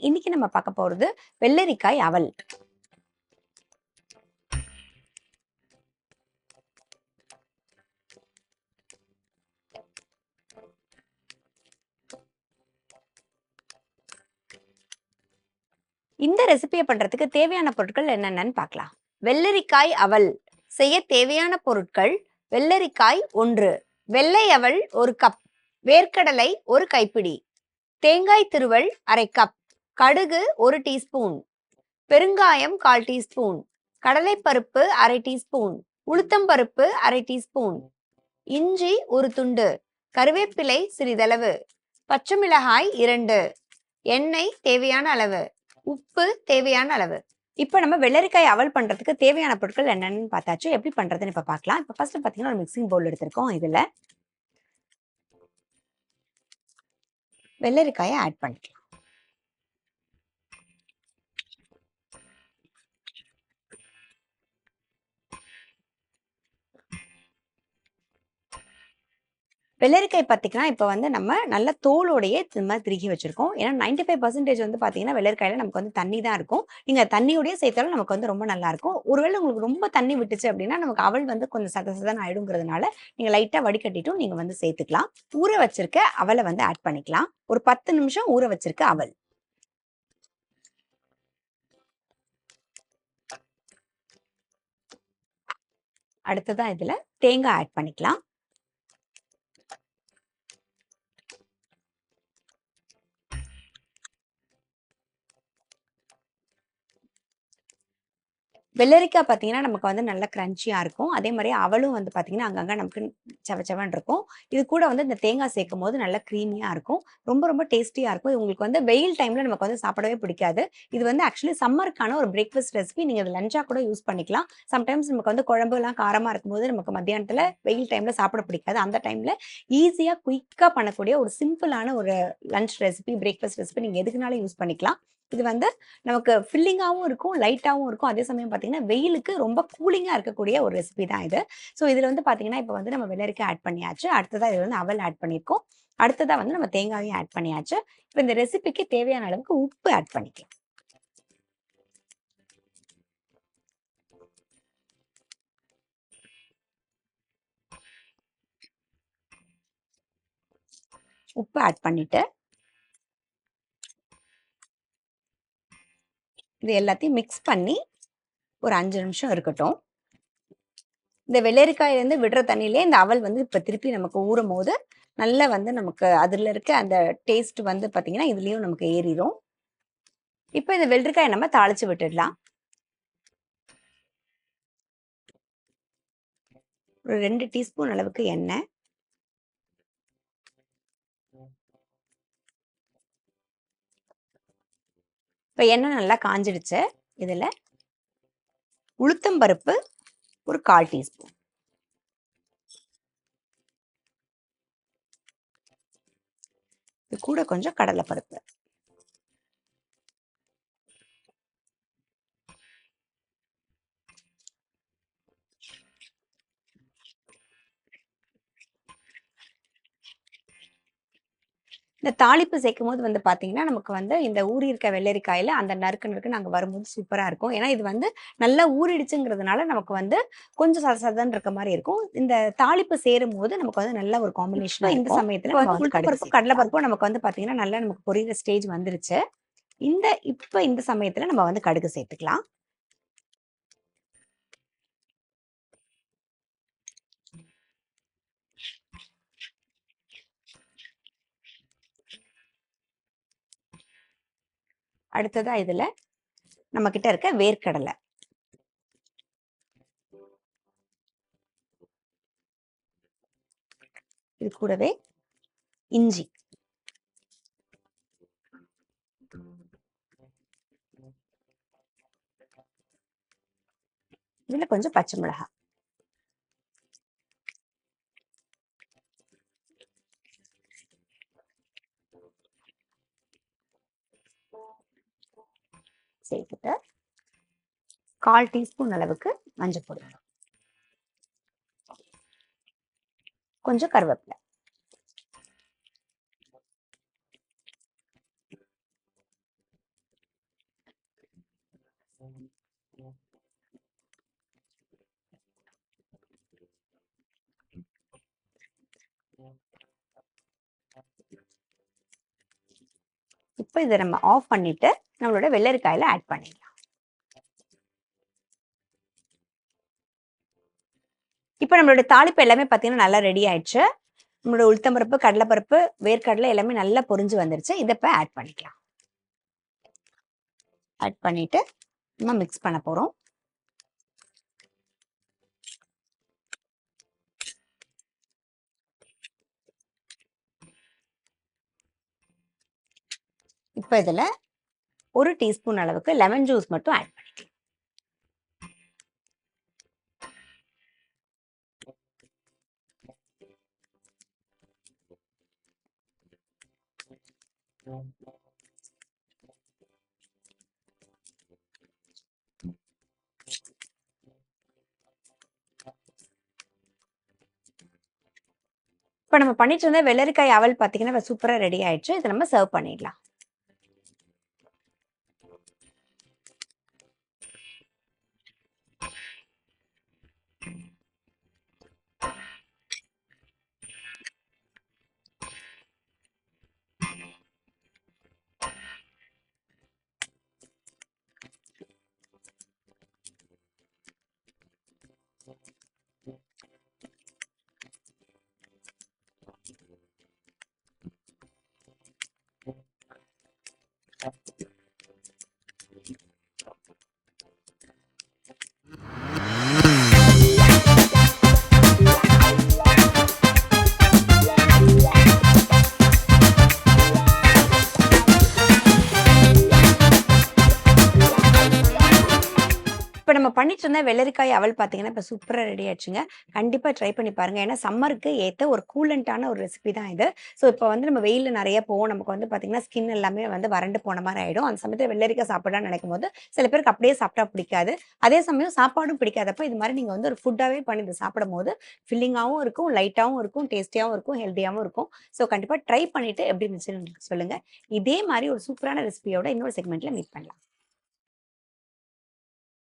இன்னைக்கு நம்ம பார்க்க போறது வெள்ளரிக்காய் அவல். இந்த ரெசிபியை பண்றதுக்கு தேவையான பொருட்கள் என்னென்னு பார்க்கலாம். வெள்ளரிக்காய் அவல். செய்ய தேவையான பொருட்கள் வெள்ளரிக்காய் ஒன்று வெள்ளை அவல் ஒரு கப் வேர்க்கடலை ஒரு கைப்பிடி தேங்காய் திருவல் அரை கப் கடுகு ஒரு டீஸ்பூன் பெருங்காயம் கால் டீஸ்பூன் கடலைப்பருப்பு அரை டீஸ்பூன் உளுத்தம்பருப்பு அரை டீஸ்பூன் இஞ்சி ஒரு துண்டு கருவேப்பிலை சிறிதளவு பச்சை மிளகாய் இரண்டு எண்ணெய் தேவையான அளவு உப்பு தேவையான அளவு. இப்போ நம்ம வெள்ளரிக்காய் அவல் பண்ணுறதுக்கு தேவையான பொருட்கள் என்னென்னு பார்த்தாச்சு. எப்படி பண்ணுறதுன்னு இப்போ பார்க்கலாம். இப்போ ஃபர்ஸ்ட் பார்த்தீங்கன்னா ஒரு மிக்சிங் பவுல் எடுத்திருக்கோம் இதில். வெள்ளரிக்காயை ஆட் பண்ணிக்கலாம். வெள்ளரிக்காய் பார்த்தீங்கன்னா இப்போ வந்து நம்ம நல்ல தோலோடையே திரும்ப திருகி வச்சிருக்கோம். ஏன்னா நைன்டி ஃபைவ் பர்சன்டேஜ் வந்து பார்த்தீங்கன்னா வெள்ளரிக்காயில் நமக்கு வந்து தண்ணி தான் இருக்கும். நீங்கள் தண்ணியோடய சேர்த்தாலும் நமக்கு வந்து ரொம்ப நல்லாயிருக்கும் ஒருவேளை உங்களுக்கு ரொம்ப தண்ணி விட்டுச்சு அப்படின்னா நமக்கு அவள் வந்து கொஞ்சம் சத சதன் ஆயிடுங்கிறதுனால நீங்கள் லைட்டாக வடிகட்டிட்டும் நீங்கள் வந்து சேர்த்துக்கலாம். ஊற வச்சிருக்க அவளை வந்து ஆட் பண்ணிக்கலாம். ஒரு பத்து நிமிஷம் ஊற வச்சிருக்க அவல். அடுத்ததான் இதில் தேங்காய் ஆட் பண்ணிக்கலாம். வெள்ளரிக்காய் பார்த்தீங்கன்னா நமக்கு வந்து நல்ல க்ரன்ச்சியாக இருக்கும். அதே மாதிரி அவளும் வந்து பார்த்தீங்கன்னா அங்கங்கே நமக்கு செவச்சவன் இருக்கும். இது கூட வந்து இந்த தேங்காய் சேர்க்கும் போது நல்ல க்ரீமியாக இருக்கும். ரொம்ப ரொம்ப டேஸ்டியாக இருக்கும். உங்களுக்கு வந்து வெயில் டைமில் நமக்கு வந்து சாப்பிடவே பிடிக்காது. இது வந்து ஆக்சுவலி சம்மருக்கான ஒரு பிரேக்ஃபாஸ்ட் ரெசிபி நீங்கள் இது லஞ்சாக கூட யூஸ் பண்ணிக்கலாம். சம்டைம்ஸ் நமக்கு வந்து குழம்புலாம் காரமாக இருக்கும்போது நமக்கு மத்தியானத்தில் வெயில் டைமில் சாப்பிட பிடிக்காது. அந்த டைமில் ஈஸியாக குயிக்காக பண்ணக்கூடிய ஒரு சிம்பிளான ஒரு லஞ்ச் ரெசிபி பிரேக்ஃபாஸ்ட் ரெசிபி நீங்கள் எதுக்குனாலும் யூஸ் பண்ணிக்கலாம். இது வந்து நமக்கு ஃபில்லிங்காகவும் இருக்கும் லைட்டாகவும் இருக்கும். அதே சமயம் பார்த்தீங்கன்னா வெயிலுக்கு ரொம்ப கூலிங்காக இருக்கக்கூடிய ஒரு ரெசிபி தான் இது. ஸோ இதில் வந்து பார்த்தீங்கன்னா இப்போ வந்து நம்ம வெள்ளரிக்காய் ஆட் பண்ணியாச்சு. அடுத்ததாக இதில் வந்து அவல் ஆட் பண்ணியிருக்கோம். அடுத்ததாக வந்து நம்ம தேங்காயும் ஆட் பண்ணியாச்சு. இப்போ இந்த ரெசிபிக்கு தேவையான அளவுக்கு உப்பு ஆட் பண்ணிக்கலாம். உப்பு ஆட் பண்ணிட்டு இது எல்லாத்தையும் மிக்ஸ் பண்ணி ஒரு அஞ்சு நிமிஷம் இருக்கட்டும். இந்த வெள்ளரிக்காயிலேருந்து விடுற தண்ணியிலே இந்த அவல் வந்து இப்போ திருப்பி நமக்கு ஊறும் போது நல்லா வந்து நமக்கு அதில் இருக்க அந்த டேஸ்ட் வந்து பார்த்தீங்கன்னா இதுலேயும் நமக்கு ஏறிடும் இப்போ இந்த வெள்ளரிக்காயை நம்ம தாளிச்சு விட்டுடலாம். ஒரு ரெண்டு டீஸ்பூன் அளவுக்கு எண்ணெய். இப்போ எண்ணெய் நல்லா காஞ்சிடுச்சு. இதில் உளுத்தம்பருப்பு ஒரு கால் டீஸ்பூன். இது கூட கொஞ்சம் கடலைப்பருப்பு இந்த தாளிப்பு சேர்க்கும் போது வந்து பார்த்தீங்கன்னா நமக்கு வந்து இந்த ஊறி இருக்க வெள்ளரிக்காயில் அந்த நறுக்கு நறுக்கு நாங்கள் வரும்போது சூப்பராக இருக்கும். ஏன்னா இது வந்து நல்லா ஊறிடுச்சுங்கிறதுனால நமக்கு வந்து கொஞ்சம் சத சதன்னு இருக்க மாதிரி இருக்கும். இந்த தாளிப்பு சேரும் போது நமக்கு வந்து நல்ல ஒரு காம்பினேஷன் இந்த சமயத்தில் கடலை பருப்பும் நமக்கு வந்து பார்த்தீங்கன்னா நல்லா நமக்கு பொரியிற ஸ்டேஜ் வந்துருச்சு. இந்த இப்போ இந்த சமயத்தில் நம்ம வந்து கடுகு சேர்த்துக்கலாம். அடுத்ததா இதுல நம்ம கிட்ட இருக்க வேர்க்கடலை. இது கூடவே இஞ்சி. இதுல கொஞ்சம் பச்சை மிளகாய். சேர்த்துட்டு கால் டீஸ்பூன் அளவுக்கு மஞ்சள் பொடி. கொஞ்சம் கருவேப்பிலை. இப்போ இதை நம்ம ஆஃப் பண்ணிட்டு நம்மளோட வெள்ளரிக்காயில ஆட் பண்ணிடலாம். இப்போ நம்மளோட தாளிப்பு எல்லாமே பார்த்தீங்கன்னா நல்லா ரெடி ஆயிடுச்சு. நம்மளோட உளுத்தம்பருப்பு கடலைப்பருப்பு வேர்க்கடலை எல்லாமே நல்லா பொரிஞ்சு வந்துருச்சு. இதை இப்போ ஆட் பண்ணிக்கலாம். ஆட் பண்ணிட்டு நம்ம மிக்ஸ் பண்ண போறோம். இப்போ இதில் ஒரு டீஸ்பூன் அளவுக்கு லெமன் ஜூஸ் மட்டும் ஆட் பண்ணிக்கலாம். இப்போ நம்ம பண்ணிட்டு இருந்த வெள்ளரிக்காய் அவல் பார்த்தீங்கன்னா சூப்பராக ரெடி ஆயிடுச்சு. இதை நம்ம சர்வ் பண்ணிடலாம். பண்ணிட்டு இருந்த வெள்ளரிக்காய் அவள் பார்த்தீங்கன்னா இப்போ சூப்பராக ரெடி ஆயிடுச்சுங்க. கண்டிப்பாக ட்ரை பண்ணி பாருங்க. ஏன்னா சம்மருக்கு ஏற்ற ஒரு கூலண்டான ஒரு ரெசிபி தான் இது. ஸோ இப்போ வந்து நம்ம வெயிலில் நிறைய போவோம். நமக்கு வந்து பார்த்தீங்கன்னா ஸ்கின் எல்லாமே வந்து வறண்டு போன மாதிரி ஆகிடும் அந்த சமயத்தில் வெள்ளரிக்காய் சாப்பிடலாம்னு நினைக்கும் போது சில பேருக்கு அப்படியே சாப்பிட்டா பிடிக்காது. அதே சமயம் சாப்பாடும் பிடிக்காதப்ப இது மாதிரி நீங்கள் வந்து ஒரு ஃபுட்டாகவே பண்ணி இது சாப்பிடும் போது ஃபில்லிங்காகவும் இருக்கும் லைட்டாகவும் இருக்கும் டேஸ்டியாகவும் இருக்கும் ஹெல்த்தியாகவும் இருக்கும். ஸோ கண்டிப்பாக ட்ரை பண்ணிட்டு எப்படி இருந்துச்சுன்னு சொல்லுங்க. இதே மாதிரி ஒரு சூப்பரான ரெசிபியோட இன்னொரு செக்மெண்ட்ல மீட் பண்ணலாம்.